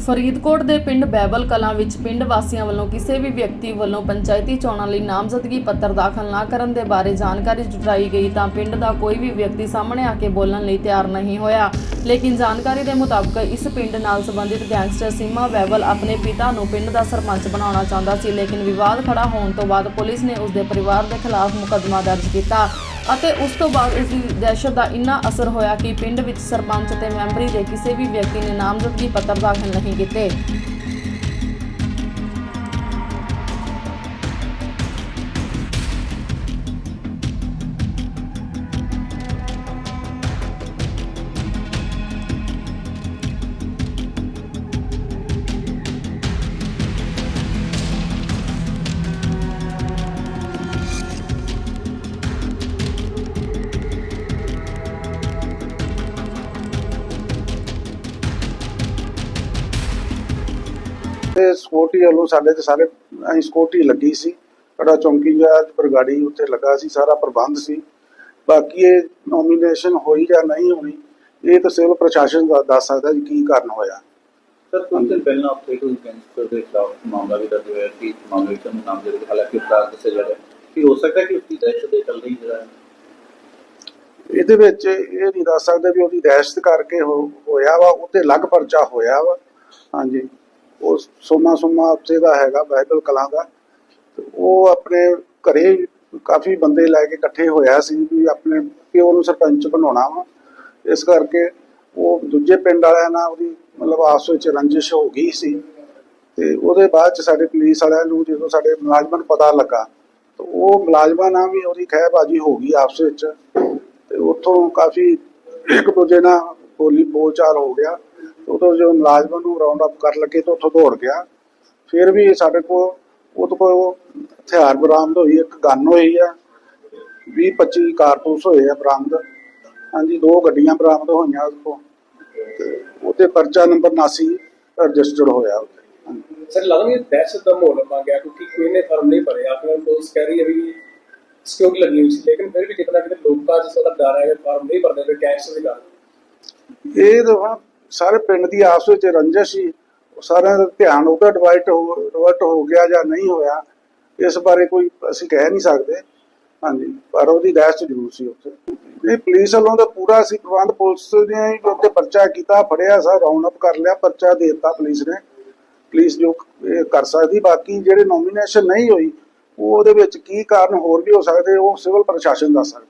ਫਰੀਦਕੋਟ ਦੇ ਪਿੰਡ ਬੈਬਲ ਕਲਾਂ ਵਿੱਚ ਪਿੰਡ ਵਾਸੀਆਂ ਵੱਲੋਂ ਕਿਸੇ ਵੀ ਵਿਅਕਤੀ ਵੱਲੋਂ ਪੰਚਾਇਤੀ ਚੋਣਾਂ ਲਈ ਨਾਮਜ਼ਦਗੀ ਪੱਤਰ ਦਾਖਲ ਨਾ ਕਰਨ ਦੇ ਬਾਰੇ ਜਾਣਕਾਰੀ ਜੁਟਾਈ ਗਈ ਤਾਂ ਪਿੰਡ ਦਾ ਕੋਈ ਵੀ ਵਿਅਕਤੀ ਸਾਹਮਣੇ ਆ ਕੇ ਬੋਲਣ ਲਈ ਤਿਆਰ ਨਹੀਂ ਹੋਇਆ। ਲੇਕਿਨ ਜਾਣਕਾਰੀ ਦੇ ਮੁਤਾਬਕ ਇਸ ਪਿੰਡ ਨਾਲ ਸੰਬੰਧਿਤ ਗੈਂਗਸਟਰ ਸੀਮਾ ਬੈਬਲ ਆਪਣੇ ਪਿਤਾ ਨੂੰ ਪਿੰਡ ਦਾ ਸਰਪੰਚ ਬਣਾਉਣਾ ਚਾਹੁੰਦਾ ਸੀ, ਲੇਕਿਨ ਵਿਵਾਦ ਖੜਾ ਹੋਣ ਤੋਂ ਬਾਅਦ ਪੁਲਿਸ ਨੇ ਉਸ ਦੇ ਪਰਿਵਾਰ ਦੇ ਖਿਲਾਫ ਮੁਕੱਦਮਾ ਦਰਜ ਕੀਤਾ। ਅਤੇ ਉਸ ਤੋਂ ਬਾਅਦ ਉਸ ਦੀ ਦਹਿਸ਼ਤ ਦਾ ਇੰਨਾ ਅਸਰ ਹੋਇਆ ਕਿ ਪਿੰਡ ਵਿੱਚ ਸਰਪੰਚ ਤੇ ਮੈਂਬਰੀ ਦੇ ਕਿਸੇ ਵੀ ਵਿਅਕਤੀ ਨੇ ਨਾਮਜ਼ਦਗੀ ਪੱਤਰ ਦਾਖਲ ਨਹੀਂ ਕੀਤੇ। ਤੇ ਸਕੂਟੀ ਵੱਲੋਂ ਸਾਡੇ ਤੇ ਸਾਰੇ ਅਸੀਂ ਸਕੂਟੀ ਲੱਗੀ ਸੀ। ਸਾਡਾ ਚੌਂਕੀ ਜਾਜ ਬਰਗਾੜੀ ਉੱਤੇ ਲੱਗਾ ਸੀ ਸਾਰਾ ਪ੍ਰਬੰਧ ਸੀ। ਬਾਕੀ ਇਹ ਨੋਮੀਨੇਸ਼ਨ ਹੋਈ ਜਾਂ ਨਹੀਂ ਹੋਣੀ ਇਹ ਤਾਂ ਸਿਵਲ ਪ੍ਰਸ਼ਾਸਨ ਦਾ ਦੱਸ ਸਕਦਾ ਜੀ ਕੀ ਕਾਰਨ ਹੋਇਆ। ਸਰ ਕੁਝ ਦਿਨ ਪਹਿਲਾਂ ਉੱਥੇ ਕੋਈ ਗੈਂਗਸਟਰ ਦੇ ਖਿਲਾਫ ਮਾਮਲਾ ਵੀ ਦਰਜ ਹੋਇਆ ਸੀ ਮਾਮਲੇ ਵਿੱਚ ਉਹਨੂੰ ਨਾਮ ਦੇ ਦਿੱਤਾ। ਹਾਲਾਂਕਿ ਅਪਰਾਧ ਦੱਸਿਆ ਜਾ ਰਿਹਾ ਕਿ ਹੋ ਸਕਦਾ ਕਿ ਉਸਦੀ ਦਹਿਸ਼ਤ ਦੇ ਚੱਲਦੇ ਹੀ ਜਿਹੜਾ ਇਹਦੇ ਵਿੱਚ ਇਹ ਨਹੀਂ ਦੱਸ ਸਕਦੇ ਵੀ ਉਹਦੀ ਦਹਿਸ਼ਤ ਕਰਕੇ ਹੋਇਆ ਵਾ ਉੱਤੇ ਲੱਗ ਪਰਚਾ ਹੋਇਆ ਵਾ। ਹਾਂਜੀ। ਉਹ ਸੋਮਾ ਸੋਮਾ ਉੱਥੇ ਦਾ ਹੈਗਾ ਬਾਈਬਲ ਕਲਾਂ ਦਾ। ਉਹ ਆਪਣੇ ਘਰੇ ਕਾਫੀ ਬੰਦੇ ਲੈ ਕੇ ਇਕੱਠੇ ਹੋਇਆ ਸੀ ਵੀ ਆਪਣੇ ਪਿਓ ਨੂੰ ਸਰਪੰਚ ਬਣਾਉਣਾ ਵਾ। ਇਸ ਕਰਕੇ ਉਹ ਦੂਜੇ ਪਿੰਡ ਵਾਲਿਆਂ ਨਾਲ ਉਹਦੀ ਮਤਲਬ ਆਪਸ ਵਿੱਚ ਰੰਜਿਸ਼ ਹੋ ਗਈ ਸੀ। ਤੇ ਉਹਦੇ ਬਾਅਦ ਚ ਸਾਡੇ ਪੁਲਿਸ ਵਾਲਿਆਂ ਨੂੰ ਜਦੋਂ ਸਾਡੇ ਮੁਲਾਜ਼ਮਾਂ ਨੂੰ ਪਤਾ ਲੱਗਾ, ਤੇ ਉਹ ਮੁਲਾਜ਼ਮਾਂ ਨਾਲ ਵੀ ਉਹਦੀ ਖਹਿਬਾਜ਼ੀ ਹੋ ਗਈ ਆਪਸ ਵਿੱਚ। ਤੇ ਉੱਥੋਂ ਕਾਫੀ ਇੱਕ ਦੂਜੇ ਨਾਲ ਬੋਲੀ ਬੋਲਚਾਲ ਹੋ ਗਿਆ। ਉਦੋਂ ਜੋ ਮੁਲਾਜ਼ਮਾਂ ਨੂੰ ਰਾਉਂਡ ਅਪ ਕਰ ਲੱਗੇ ਤਾਂ ਉੱਥੋਂ ਦੌੜ ਗਿਆ ਫਿਰ ਵੀ ਸਾਡੇ ਕੋਲ ਉਹਦੇ ਕੋਲ ਹਥਿਆਰ ਬਰਾਮਦ ਹੋਈ ਇੱਕ ਗਨ ਹੋਈ ਆ 20 25 ਕਾਰਤੂਸ ਹੋਏ ਆ ਬਰਾਮਦ। ਹਾਂਜੀ ਦੋ ਗੱਡੀਆਂ ਬਰਾਮਦ ਹੋਈਆਂ ਉਹਦੇ ਕੋਲ। ਤੇ ਉਹਤੇ ਪਰਚਾ ਨੰਬਰ 79 ਰਜਿਸਟਰਡ ਹੋਇਆ। ਸਰ ਲੱਗਦਾ ਦਹਿਸ਼ਤ ਦਾ ਮਾਹੌਲ ਬਣ ਗਿਆ ਕਿਉਂਕਿ ਕੋਈ ਨੇ ਫਰਮ ਨਹੀਂ ਭਰਿਆ। ਆਪਣੇ ਪੁਲਿਸ ਕਹਿ ਰਹੀ ਹੈ ਵੀ ਸਿਕਿਉਰਿਟੀ ਲੱਗੀ ਹੋਈ ਸੀ ਲੇਕਿਨ ਫਿਰ ਵੀ ਕਿਤੇ ਨਾ ਕਿਤੇ ਲੋਕਾਂ 'ਚ ਸਾਡਾ ਡਰ ਹੈ ਕਿ ਫਾਰਮ ਨਹੀਂ ਭਰਦੇ ਪਏ ਕੈਸ਼ ਦੇ ਕਾਰਨ ਇਹ ਤਾਂ ਸਾਰੇ ਪਿੰਡ ਦੀ ਆਪਸ ਵਿੱਚ ਰੰਜਿਸ਼ ਸੀ। ਸਾਰਿਆਂ ਦਾ ਧਿਆਨ ਉਹਦਾ ਡਿਵਾਈਟ ਹੋ ਡਿਵਰਟ ਹੋ ਗਿਆ ਜਾਂ ਨਹੀਂ ਹੋਇਆ, ਇਸ ਬਾਰੇ ਕੋਈ ਅਸੀਂ ਕਹਿ ਨਹੀਂ ਸਕਦੇ। ਹਾਂਜੀ, ਪਰ ਉਹਦੀ ਦਹਿਸ਼ਤ ਜ਼ਰੂਰ ਸੀ ਉੱਥੇ। ਇਹ ਪੁਲਿਸ ਵੱਲੋਂ ਤਾਂ ਪੂਰਾ ਅਸੀਂ ਪ੍ਰਬੰਧ ਪੁਲਿਸ ਨੇ ਹੀ ਉੱਤੇ ਪਰਚਾ ਕੀਤਾ, ਫੜਿਆ, ਸਾ ਰਾਉਂਡ ਅਪ ਕਰ ਲਿਆ, ਪਰਚਾ ਦੇ ਦਿੱਤਾ ਪੁਲਿਸ ਨੇ। ਪੁਲਿਸ ਜੋ ਕਰ ਸਕਦੀ, ਬਾਕੀ ਜਿਹੜੇ ਨੋਮੀਨੇਸ਼ਨ ਨਹੀਂ ਹੋਈ, ਉਹ ਉਹਦੇ ਵਿੱਚ ਕੀ ਕਾਰਨ ਹੋਰ ਵੀ ਹੋ ਸਕਦੇ, ਉਹ ਸਿਵਲ ਪ੍ਰਸ਼ਾਸਨ ਦੱਸ ਸਕਦਾ।